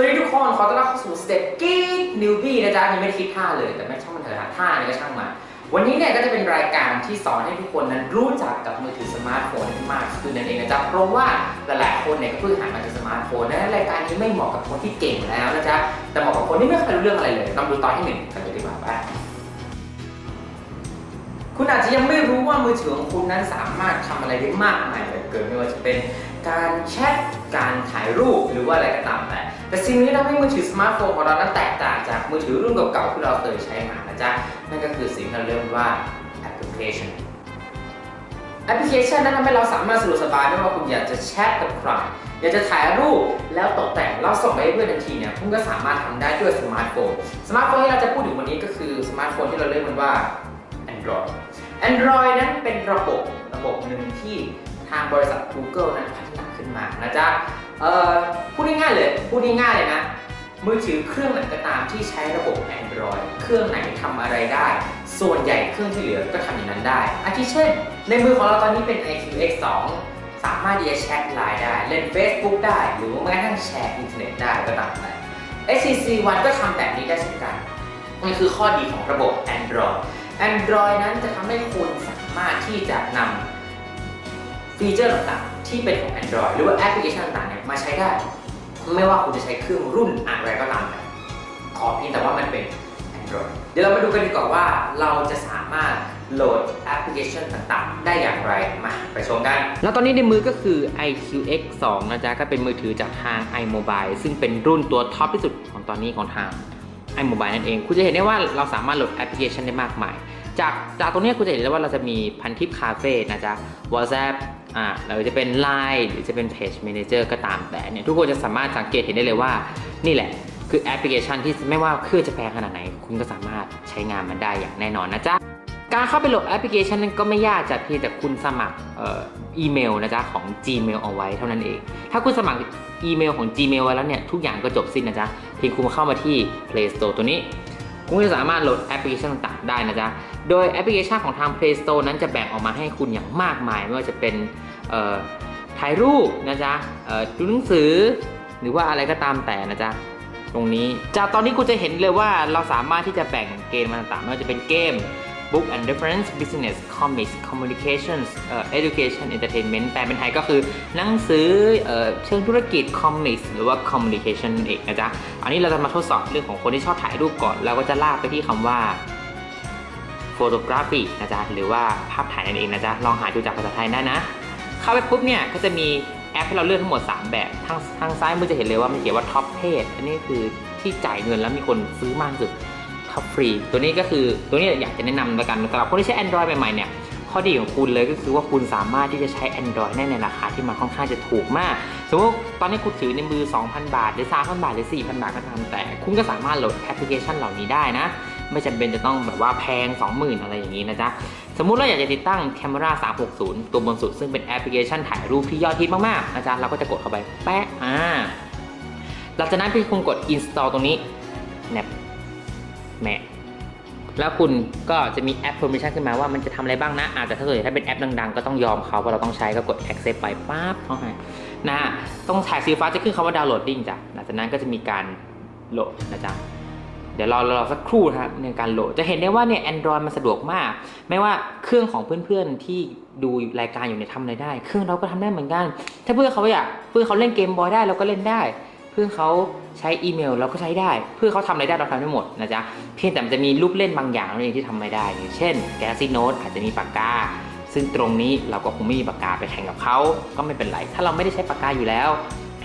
วัสดีทุกคน ขอต้อนรับเข้าสู่สเต็ปกีดนิวบี้นะจ๊ะยังไม่คิดท่าเลย แต่ไม่ช่างมันเถอะฮะท่านี้ก็ช่างมา วันนี้เนี่ยก็จะเป็นรายการที่สอนให้ทุกคนนั้นรู้จักกับมือถือสมาร์ทโฟนมากขึ้นนั่นเองนะจ๊ะ เพราะว่าหลายๆคนเนี่ยก็เพิ่งหันมาถึงสมาร์ทโฟนดังนั้นรายการนี้ไม่เหมาะกับคนที่เก่งแล้วนะจ๊ะ แต่เหมาะกับคนที่ไม่เคยรู้เรื่องอะไรเลยลองดูตอนที่หนึ่งกันเลยดีกว่าว่าคุณอาจจะยังไม่รู้ว่ามือถือของคุณนั้นสามารถทำอะไรได้มากมายเหลือเกินไม่ว่าจะเป็นการแชท การถ่ายรูปหรือว่าอะไรก็ตามแต่ แต่สิ่งนี้ทำให้มือถือสมาร์ทโฟนของเรานั้นแตกต่างจากมือถือรุ่นเก่าๆที่เราเคยใช้มานะจ๊ะนั่นก็คือสิ่งที่เราเรียกว่าแอปพลิเคชันแอปพลิเคชันนั้นทำให้เราสามารถสะดวกสบายไม่ว่าคุณอยากจะแชทกับใครอยากจะถ่ายรูปแล้วตกแต่งแล้วส่งไปให้เพื่อนทันทีเนี่ยคุณก็สามารถทำได้ด้วยสมาร์ทโฟน สมาร์ทโฟนที่เราจะพูดถึงวันนี้ก็คือสมาร์ทโฟนที่เราเรียกมันว่า Android Android นั้นเป็นระบบระบบหนึ่งที่ทางบริษัท Google นั้นพัฒนาขึ้นมานะจ๊ะ เอ่อพูดง่ายๆเลยพูดง่ายๆเลยนะมือถือเครื่องไหนก็ตามที่ใช้ระบบ Android เครื่องไหนทำอะไรได้ ส่วนใหญ่เครื่องที่เหลือก็ทำอย่างนั้นได้ อาทิเช่น ในมือของเราตอนนี้เป็น iQ X2 สามารถที่จะแชทไลน์ได้ เล่น Facebook ได้ หรือว่าแม้กระทั่งแชร์อินเทอร์เน็ตได้ก็ตามแต่ HTC One ก็ทำแบบนี้ได้เช่นกันนี่คือข้อดีของระบบ Android Android นั้นจะทำให้คุณสามารถที่จะนำฟีเจอร์ต่างๆ ที่เป็นของ Android หรือว่าแอปพลิเคชันต่างๆเนี่ยมาใช้ได้ ไม่ว่าคุณจะใช้เครื่องรุ่นอะไรก็ตามแต่ขอเพียงแต่ว่ามันเป็น Android เดี๋ยวเรามาดูกันดีกว่าว่าเราจะสามารถโหลดแอปพลิเคชันต่างๆ ได้อย่างไรมาไปชมกัน แล้วตอนนี้ในมือก็คือ iQX 2 นะจ๊ะ ก็เป็นมือถือจากทาง iMobile ซึ่งเป็นรุ่นตัวท็อปที่สุดของตอนนี้ของทาง iMobile นั่นเอง คุณจะเห็นได้ว่าเราสามารถโหลดแอปพลิเคชันได้มากมาย จากจากตรงนี้คุณจะเห็นได้ว่าเราจะมีพันทิปคาเฟ่นะจ๊ะ WhatsApp อ่าหรือจะเป็น Line หรือจะเป็น Page Manager ก็ตามแต่เนี่ยทุกคนจะสามารถสังเกตเห็นได้เลยว่า นี่แหละ คือแอปพลิเคชันที่ไม่ว่าเครื่องจะแพงขนาดไหน คุณก็สามารถใช้งานมันได้อย่างแน่นอนนะจ๊ะ การเข้าไปโหลดแอปพลิเคชันนั้นก็ไม่ยากจ้ะเพียงแต่คุณสมัครเอ่ออีเมลนะจ๊ะของ Gmail เอาไว้เท่านั้นเอง ถ้าคุณสมัครอีเมลของ Gmail ไว้แล้วเนี่ยทุกอย่างก็จบสิ้นนะจ๊ะเพียงคุณเข้ามาที่ Play Store ตัวนี้ คุณจะสามารถโหลดแอปพลิเคชันต่างๆ ได้นะจ๊ะ โดยแอปพลิเคชันของทาง Play Store นั้นจะแบ่งออกมาให้คุณอย่างมากมาย ไม่ว่าจะเป็นถ่ายรูปนะจ๊ะดูหนังสือ หรือว่าอะไรก็ตามแต่นะจ๊ะตรงนี้จากตอนนี้คุณจะเห็นเลยว่าเราสามารถที่จะแบ่งเกมมาต่างๆไม่ว่าจะเป็นเกม Book and Reference Business Comics Communications เอ่อ Education Entertainment แปลเป็นไทยก็คือหนังสือเอ่อเชิงธุรกิจ Comics หรือว่า Communication นั่นเองนะจ๊ะ อันนี้เราจะมาทดสอบเรื่องของคนที่ชอบถ่ายรูปก่อน เราก็จะลากไปที่คำว่า Photography นะจ๊ะ หรือว่าภาพถ่ายนั่นเองนะจ๊ะ ลองหาดูจากภาษาไทยได้นะ เข้าไปปุ๊บเนี่ยก็จะมีแอปให้เราเลือกทั้งหมด 3 แบบทางทางซ้ายมือจะเห็นเลยว่ามันเขียนว่า Top Page อันนี้คือที่จ่ายเงินแล้วมีคนซื้อมากสุด Top Free ตัวนี้ก็คือตัวนี้อยากจะแนะนำแล้วกันสำหรับคนที่ใช้ Android ใหม่ๆเนี่ยข้อดีของคุณเลยก็คือว่าคุณสามารถที่จะใช้ Android ได้ในราคาที่มันค่อนข้างจะถูกมาก สมมติตอนนี้คุณถือในมือ 2,000 บาท หรือ 3,000 บาท หรือ 4,000 บาทก็ตามแต่ คุณก็สามารถโหลดแอปพลิเคชันเหล่านี้ได้นะ ไม่จำเป็นจะต้องแบบว่าแพง 20,000 อะไรอย่างนี้นะจ๊ะ สมมุติเราอยากจะติดตั้ง Camera 360 ตัวบนสุด ซึ่งเป็นแอปพลิเคชันถ่ายรูปที่ยอดฮิตมากๆนะจ๊ะเราก็จะกดเข้าไปแป๊ะอ่าหลังจากนั้นพี่คุณกด install ตรงนี้แนบ แมะแล้วคุณก็จะมีแอป permission ขึ้นมาว่ามันจะทำอะไรบ้างนะอาจจะถ้าเกิดถ้าเป็นแอปดังๆ ก็ต้องยอมเขาเพราะเราต้องใช้ก็กด accept ไปปั๊บเข้าไปนะต้องถ่ายสีฟ้าจะขึ้นคำว่า downloading จ้ะหลังจากนั้นก็จะมีการโหลดนะจ๊ะเดี๋ยวรอรอสักครู่นะครับในการโหลดจะเห็นได้ว่าเนี่ย Android มันสะดวกมาก ไม่ว่าเครื่องของเพื่อนๆที่ดูรายการอยู่เนี่ยทำอะไรได้ เครื่องเราก็ทำได้เหมือนกัน ถ้าเพื่อนเขาอยากเพื่อนเขาเล่นเกมบอยได้เราก็เล่นได้ พื่อนเขาใช้อีเมลเราก็ใช้ได้ เพื่อเขาทำอะไรได้เราทำได้หมดนะจ๊ะ เพียงแต่มันจะมีลูกเล่นบางอย่างนั่นเองที่ทำไม่ได้ อย่างเช่น Galaxy Note อาจจะมีปากกา ซึ่งตรงนี้เราก็คงไม่มีปากกาไปแข่งกับเขา ก็ไม่เป็นไร ถ้าเราไม่ได้ใช้ปากกาอยู่แล้ว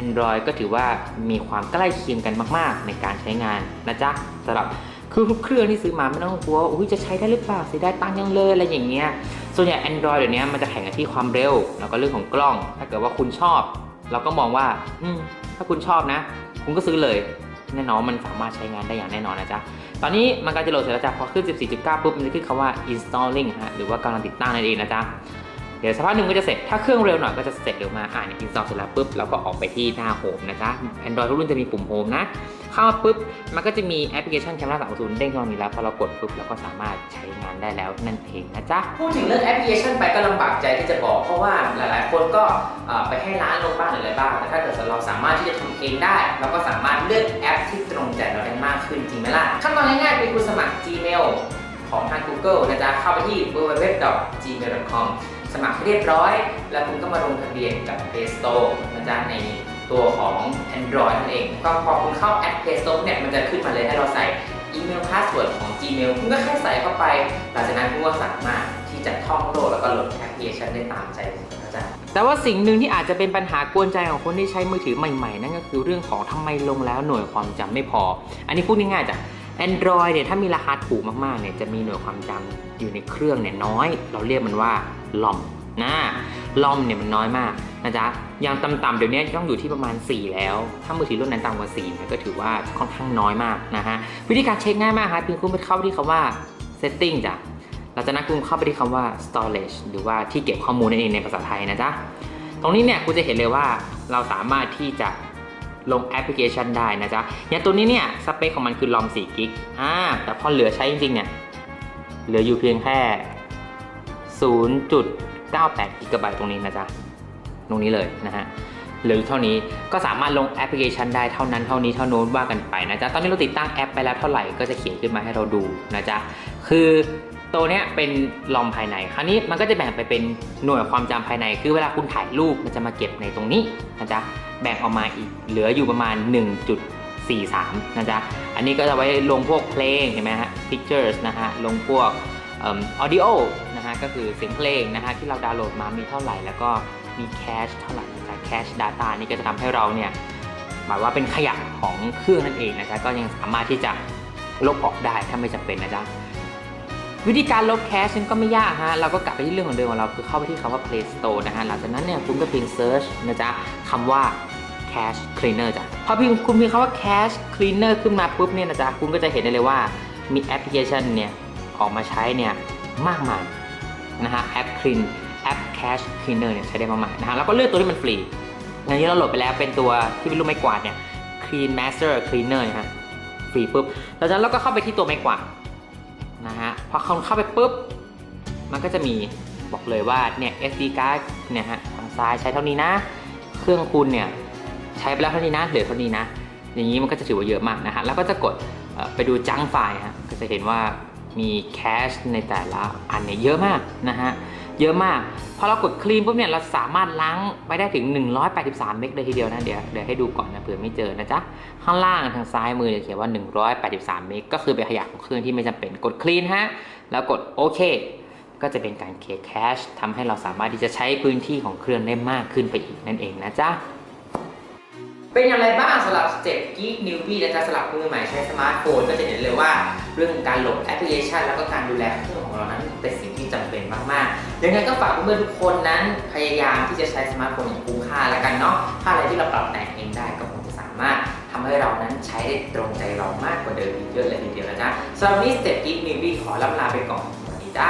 Android ก็ถือว่ามีความใกล้เคียงกันมากๆ ในการใช้งานนะจ๊ะสำหรับคือทุกเครื่องที่ซื้อมาไม่ต้องกลัวว่าอุ้ยจะใช้ได้หรือเปล่าเสียได้ตังค์ยังเลยอะไรอย่างเงี้ย ส่วนใหญ่ Android เดี๋ยวนี้มันจะแข่งกันที่ความเร็ว แล้วก็เรื่องของกล้อง ถ้าเกิดว่าคุณชอบ เราก็มองว่าอืมถ้าคุณชอบนะ คุณก็ซื้อเลย แน่นอนมันสามารถใช้งานได้อย่างแน่นอนนะจ๊ะ ตอนนี้มันก็จะโหลดเสร็จแล้วจ้ะพอขึ้น 14.9 ปุ๊บมันจะขึ้นคำว่า installing ฮะหรือว่ากำลังติดตั้งนั่นเองนะจ๊ะ เดี๋ยวสักพักหนึ่งก็จะเสร็จ ถ้าเครื่องเร็วหน่อยก็จะเสร็จเร็วมากอ่านอินสตอลเสร็จแล้วปุ๊บเราก็ออกไปที่หน้าโฮมนะจ๊ะ Android ทุกรุ่นจะมีปุ่มโฮมนะ เข้ามาปุ๊บ มันก็จะมีแอปพลิเคชัน Camera 360เด้งขึ้นมามีแล้ว พอเรากดปุ๊บเราก็สามารถใช้งานได้แล้วนั่นเองนะจ๊ะ พูดถึงเรื่องแอปพลิเคชันไปก็ลำบากใจที่จะบอก เพราะว่าหลาย ๆ คนก็ไปให้ร้านลงบ้างหรืออะไรบ้าง แต่ถ้าเกิดเราสามารถที่จะทำเองได้ เราก็สามารถเลือกแอปที่ตรงใจเราได้มากขึ้นจริงไหมล่ะ ขั้นตอนง่ายๆเป็นคุณสมัคร Gmail ของทาง Google นะจ๊ะเข้าไปที่ www.gmail.com สมัครเรียบร้อย แล้วคุณก็มาลงทะเบียนกับ Play Store นะจ๊ะในตัวของ Android นั่นเองก็พอคุณเข้าแอป Play Store เนี่ยมันจะขึ้นมาเลยให้เราใส่อีเมลพาสเวิร์ดของ Gmail คุณก็แค่ใส่เข้าไป หลังจากนั้นคุณก็สามารถที่จะท่องโลกแล้วก็โหลดแอปพลิเคชันได้ตามใจคุณนะจ๊ะแต่ว่าสิ่งหนึ่งที่อาจจะเป็นปัญหากวนใจของคนที่ใช้มือถือใหม่ๆ นั่นก็คือเรื่องของทำไมลงแล้วหน่วยความจำไม่พอ อันนี้พูดง่ายๆจ้ะ Android เนี่ยถ้ามีราคาถูกมากๆเนี่ยจะมีหน่วยความจำอยู่ในเครื่องเนี่ยน้อย เราเรียกมันว่า ลอมนะลอมเนี่ยมันน้อยมากนะจ๊ะอย่างต่ำๆเดี๋ยวนี้ต้องอยู่ที่ประมาณ 4 แล้ว ถ้ามือถือรุ่นนั้นต่ำกว่า4เนี่ยก็ถือว่าค่อนข้างน้อยมากนะฮะวิธีการเช็คง่ายมากครับเพียงคุณไปเข้าไปที่คำว่า setting จ้ะหลังจากนั้นคุณเข้าไปที่คำว่า storage หรือว่าที่เก็บข้อมูลนั่นเองในภาษาไทยนะจ๊ะตรงนี้เนี่ยคุณจะเห็นเลยว่าเราสามารถที่จะลงแอปพลิเคชันได้นะจ๊ะอย่างตัวนี้เนี่ยสเปคของมันคือลอม4กิกอ่าแต่พอเหลือใช้จริงๆเนี่ยเหลืออยู่เพียงแค่ 0.98กิกะไบต์ตรงนี้นะจ๊ะ ตรงนี้เลยนะฮะหลือเท่านี้ก็สามารถลงแอปพลิเคชันได้เท่านั้นเท่านี้เท่าโน้นว่ากันไปนะจ๊ะ ตอนนี้เราติดตั้งแอปไปแล้วเท่าไหร่ก็จะเขียนขึ้นมาให้เราดูนะจ๊ะ คือตัวเนี้ยเป็นลอมภายใน คราวนี้มันก็จะแบ่งไปเป็นหน่วยความจำภายใน คือเวลาคุณถ่ายรูปมันจะมาเก็บในตรงนี้นะจ๊ะ แบ่งออกมาอีกเหลืออยู่ประมาณ 1.43 นะจ๊ะ อันนี้ก็จะไว้ลงพวกเพลงเห็นไหมฮะ pictures นะฮะ ลงพวก ออ audio นะฮะก็คือเสียงเพลงนะฮะที่เราดาวน์โหลดมามีเท่าไหร่ แล้วก็มีแคชเท่าไหร่นะจ๊ะ cache data นี่ก็จะทำให้เราเนี่ยหมายว่าเป็นขยะของเครื่องนั่นเองนะจ๊ะก็ยังสามารถที่จะลบออกได้ถ้าไม่จำเป็นนะจ๊ะวิธีการลบแคชนั้นก็ไม่ยากฮะ เราก็กลับไปที่เรื่องของเดิมของเราคือเข้าไปที่คำว่า Play Store นะฮะ หลังจากนั้นเนี่ยคุณก็เพียง search นะจ๊ะคำว่า Cache Cleaner จ้ะ พอพิมพ์คุณพิมพ์คำว่า Cache Cleaner ขึ้นมาปุ๊บเนี่ยนะจ๊ะ คุณก็จะเห็นได้เลยว่ามีแอปพลิเคชันเนี่ย ออกมาใช้เนี่ยมากมายนะฮะแอป Clean แอป Cache Cleaner เนี่ยใช้ได้มากมายนะฮะแล้วก็เลือกตัวที่มันฟรีอย่างนี้เราโหลดไปแล้วเป็นตัวที่เป็นรูปไม้กวาดเนี่ย Clean Master Cleaner นะฮะฟรีปุ๊บหลังจากนั้นเราก็เข้าไปที่ตัวไม้กวาดนะฮะพอเขาเข้าไปปุ๊บมันก็จะมีบอกเลยว่าเนี่ย SD card เนี่ยฮะทางซ้ายใช้เท่านี้นะ เครื่องคุณเนี่ยใช้ไปแล้วเท่านี้นะเหลือเท่านี้นะ อย่างนี้มันก็จะถือว่าเยอะมากนะฮะแล้วก็จะกดไปดูจังไฟล์ฮะก็จะเห็นว่า มีแคชในแต่ละอันเนี่ยเยอะมากนะฮะ เยอะมาก พอเรากดคลีนปุ๊บเนี่ยเราสามารถล้างไปได้ถึง 183 เมกเลยทีเดียวนะ เดี๋ยวเดี๋ยวให้ดูก่อนนะเผื่อไม่เจอนะจ๊ะ ข้างล่างทางซ้ายมือเนี่ยเขียนว่า 183 เมกก็คือเป็นขยะของเครื่องที่ไม่จำเป็นกดคลีนฮะ แล้วกดโอเค ก็จะเป็นการเคลียร์แคชทำให้เราสามารถที่จะใช้พื้นที่ของเครื่องได้มากขึ้นไปอีกนั่นเองนะจ๊ะเป็นอย่างไรบ้างสำหรับ7 Geek Newbie นะจ๊ะสำหรับมือใหม่ใช้สมาร์ทโฟนก็จะเห็นเลยว่า เรื่องการโหลดแอปพลิเคชัน แล้วก็การดูแลเครื่องของเรานั้นเป็นสิ่งที่จำเป็นมากๆยังไงก็ฝากเพื่อนๆทุกคนนั้นพยายามที่จะใช้สมาร์ทโฟนอย่างคุ้มค่าแล้วกันเนาะถ้าอะไรที่เราปรับแต่งเองได้ก็คงจะสามารถทำให้เรานั้นใช้ได้ตรงใจเรามากกว่าเดิมอีกเยอะเลยทีเดียวนะจ๊ะสำหรับวันนี้7 Geek Newbie ขอลำลาไปก่อนสวัสดีจ้า